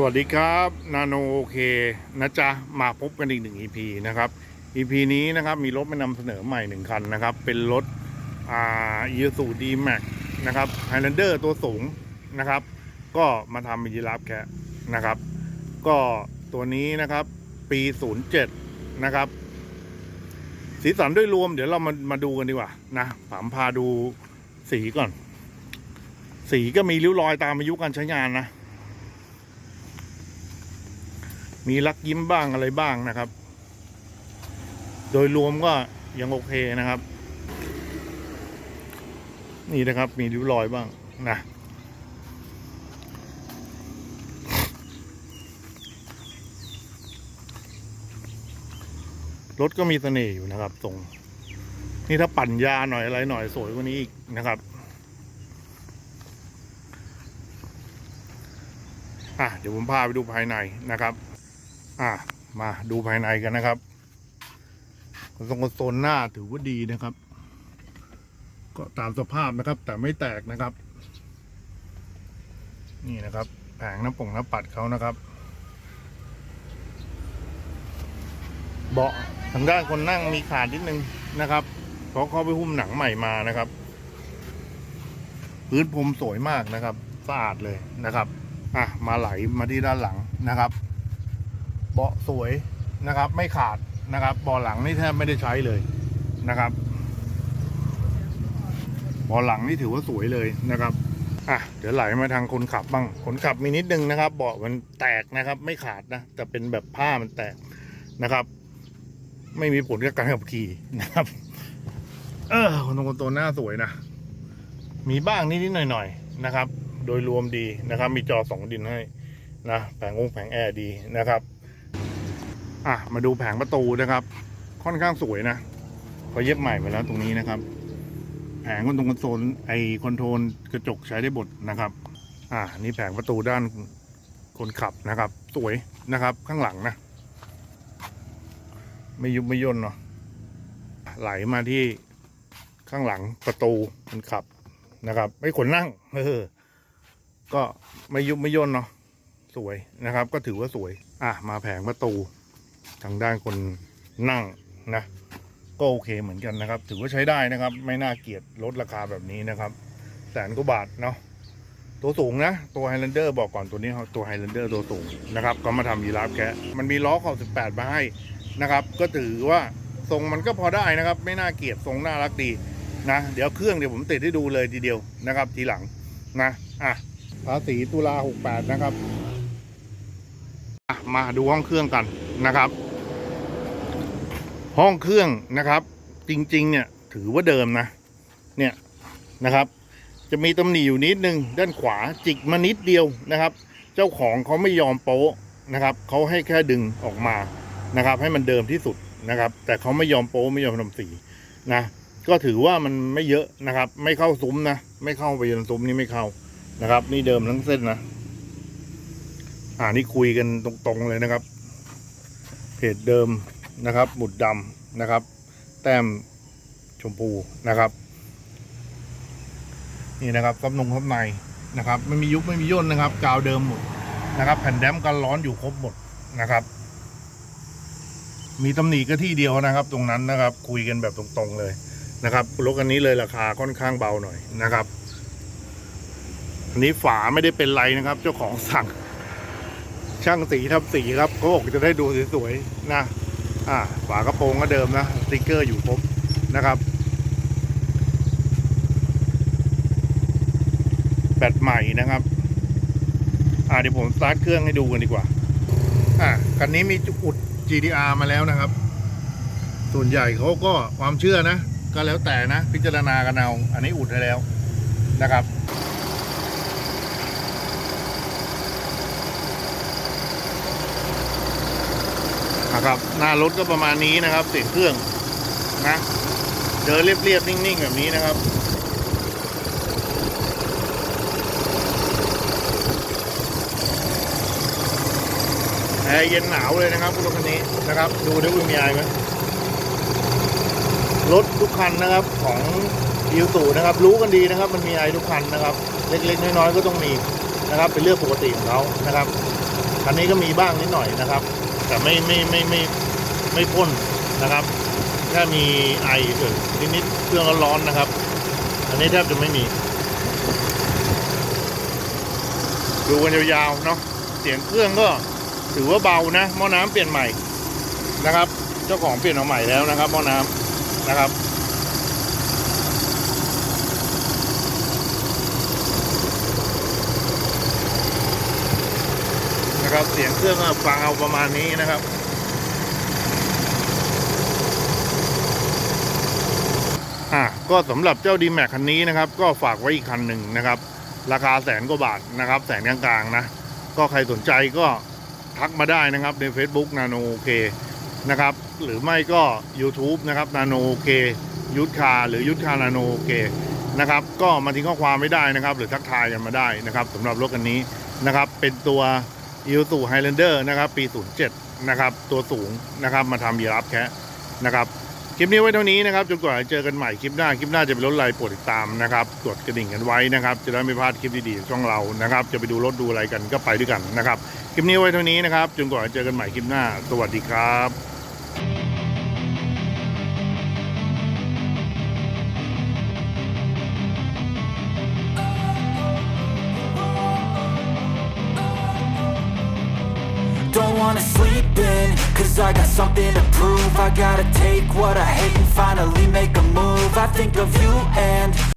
สวัสดีครับนาโนโอเคนะจ๊ะ มาพบกันอีกหนึ่ง EP นะครับ EP นี้นะครับมีรถมานำเสนอใหม่หนึ่งคันนะครับ เป็นรถอ่าอีซูดีแม็กนะครับไฮแลนเดอร์ตัวสูงนะครับ ก็มาทำเป็นยีราฟแคะนะครับ ก็ตัวนี้นะครับ ปี 07 นะครับ สีสันด้วยรวมเดี๋ยวเรามามาดูกันดีกว่านะผมพาดูสีก่อน สีก็มีริ้วรอยตามอายุการใช้งานนะ มีลักยิ้มบ้างอะไรบ้างนะครับ โดยรวมก็ยังโอเคนะครับ นี่นะครับมีริ้วรอยบ้างนะรถก็มีเสน่ห์อยู่นะครับทรง นี่ถ้าปั่นยาหน่อยอะไรหน่อยสวยกว่านี้อีกนะครับอะเดี๋ยวผมพาไปดูภายในนะครับ อะมาดูภายในกันนะครับทรงโซลหน้าถือว่าดีนะครับ ก็ตามสภาพนะครับ แต่ไม่แตกนะครับ นี่นะครับ แผงน้ำป่งน้ำปัดเขานะครับ เบาะทางด้านคนนั่งมีขาดนิดนึงนะครับเพราะเขาไปหุ้มหนังใหม่มานะครับ พื้นพรมสวยมากนะครับสะอาดเลยนะครับ อะ มาไหลมาที่ด้านหลังนะครับ เบาะสวยนะครับ ไม่ขาดนะครับเบาะหลังนี่แทบไม่ได้ใช้เลยนะครับเบาะหลังนี่ถือว่าสวยเลยนะครับอะเดี๋ยวไหลมาทางคนขับบ้างคนขับมีนิดนึงนะครับ เบาะมันแตกนะครับ ไม่ขาดนะแต่เป็นแบบผ้ามันแตกนะครับ ไม่มีผลกับการขับขี่นะครับ เออคนตรงคนตัวหน้าสวยนะมีบ้างนิดๆหน่อยๆนะครับ โดยรวมดีนะครับ มีจอสองดินให้นะแผงองแผงแอร์ดีนะครับ อะมาดูแผงประตูนะครับ ค่อนข้างสวยนะเขาเย็บใหม่ไปแล้วตรงนี้นะครับ แผงคอนโทรลคอนโซลไอคอนโทรลกระจกใช้ได้บดนะครับ อะนี่แผงประตูด้านคนขับนะครับ สวยนะครับข้างหลังนะ ไม่ยุบไม่ย่นเนาะไหลมาที่ข้างหลังประตูคนขับนะครับไม่ขนนั่งเออก็ไม่ยุบไม่ย่นเนาะสวยนะครับ ก็ถือว่าสวย อะมาแผงประตู ทางด้านคนนั่งนะก็โอเคเหมือนกันนะครับ ถือว่าใช้ได้นะครับ ไม่น่าเกลียดลดราคาแบบนี้นะครับ แสนกว่าบาทเนาะตัวสูงนะ ตัวไฮ l ลนเดอร์บอกก่อนตัวนี้ตัวไฮ l ลนเดอร์ตัวสูงนะครับ ก็มาทำยีราฟแคะมันมีล้อขอบ 18 มาให้นะครับ ก็ถือว่าทรงมันก็พอได้นะครับ ไม่น่าเกลียดทรงน่ารักดีนะ เดี๋ยวเครื่องเดี๋ยวผมติดให้ดูเลยทีเดียวนะครับ ทีหลังนะอะภาษีตุลา68 นะครับมาดูห้องเครื่องกัน นะครับ ห้องเครื่องนะครับ จริง ๆ เนี่ยถือว่าเดิมนะ เนี่ยนะครับ จะมีตำหนิอยู่นิดนึงด้านขวาจิกมานิดเดียวนะครับ เจ้าของเขาไม่ยอมโป๊ะนะครับเขาให้แค่ดึงออกมานะครับ ให้มันเดิมที่สุดนะครับ แต่เขาไม่ยอมโป๊ะไม่ยอมทำสีนะก็ถือว่ามันไม่เยอะนะครับ ไม่เข้าซุ้มนะไม่เข้าไปยันซุ้มนี่ไม่เข้านะครับ นี่เดิมทั้งเส้นนะอ่านี่คุยกันตรงๆเลยนะครับ เพจเดิมนะครับ หมุดดำนะครับ แต้มชมพูนะครับนี่นะครับซับนงซับในนะครับไม่มียุบไม่มีย่นนะครับ กาวเดิมหมดนะครับ แผ่นแดมกันร้อนอยู่ครบหมดนะครับ มีตำหนิก็ที่เดียวนะครับ ตรงนั้นนะครับ คุยกันแบบตรงๆเลยนะครับรถคันนี้เลยราคาค่อนข้างเบาหน่อยนะครับอันนี้ฝาไม่ได้เป็นไรนะครับ เจ้าของสั่ง ช่างสีทับสีครับเขาบอกจะได้ดูสวยๆนะอ่าฝากระโปรงก็เดิมนะสติกเกอร์อยู่ครบนะครับ แบตใหม่นะครับ อ่าเดี๋ยวผมสตาร์ทเครื่องให้ดูกันดีกว่า อ่าคันนี้มีอุด GDR มาแล้วนะครับ ส่วนใหญ่เขาก็ความเชื่อนะ ก็แล้วแต่นะ พิจารณากันเอา อันนี้อุดให้แล้วนะครับ นะครับ หน้ารถก็ประมาณนี้นะครับ เสียงเครื่องนะเดินเรียบๆนิ่งๆแบบนี้นะครับแอร์เย็นหนาวเลยนะครับรถคันนี้นะครับ ดูด้วยมีไอไหมรถทุกคันนะครับของยูสูนะครับ รู้กันดีนะครับ มันมีไอทุกคันนะครับ เล็กๆน้อยๆก็ต้องมีนะครับ เป็นเรื่องปกติของเขานะครับคันนี้ก็มีบ้างนิดหน่อยนะครับ แต่ไม่ไม่ไม่ไม่ไม่พ่นนะครับแค่มีไอเกิดนิดๆเครื่องร้อนๆนะครับ อันนี้แทบจะไม่มี ดูกันยาวๆเนาะเสียงเครื่องก็ถือว่าเบานะหม้อน้ำเปลี่ยนใหม่นะครับ เจ้าของเปลี่ยนเอาใหม่แล้วนะครับหม้อน้ำนะครับ นะครับ เสียงเครื่องฟังเอาประมาณนี้นะครับ อะก็สำหรับเจ้า d m a x คันนี้นะครับ ก็ฝากไว้อีกคันหนึ่งนะครับ ราคาแสนกว่าบาทนะครับแสนกลางๆนะ ก็ใครสนใจก็ทักมาได้นะครับใน Facebook นาโนโอเคนะครับ หรือไม่ก็ YouTube นะครับนาโนโอเคยุทธคาหรือยุทธคานาโนโอเคนะครับ ก็มาทิ้งข้อความไม่ได้นะครับ หรือทักทายกันมาได้นะครับสำหรับรถคันนี้นะครับ เป็นตัว อิวสูไฮแลนเดอร์นะครับ ปี 07 นะครับ ตัวสูงนะครับ มาทำยีรับแคะนะครับ คลิปนี้ไว้เท่านี้นะครับ จนกว่าจะเจอกันใหม่คลิปหน้า คลิปหน้าจะเป็นรถอะไรโปรดติดตามนะครับ กดกระดิ่งกันไว้นะครับ จะได้ไม่พลาดคลิปดีๆช่องเรานะครับ จะไปดูรถดูอะไรกันก็ไปด้วยกันนะครับ คลิปนี้ไว้เท่านี้นะครับ จนกว่าจะเจอกันใหม่คลิปหน้า สวัสดีครับ wanna sleep in, cause I got something to prove. I gotta take what I hate and finally make a move. I think of you and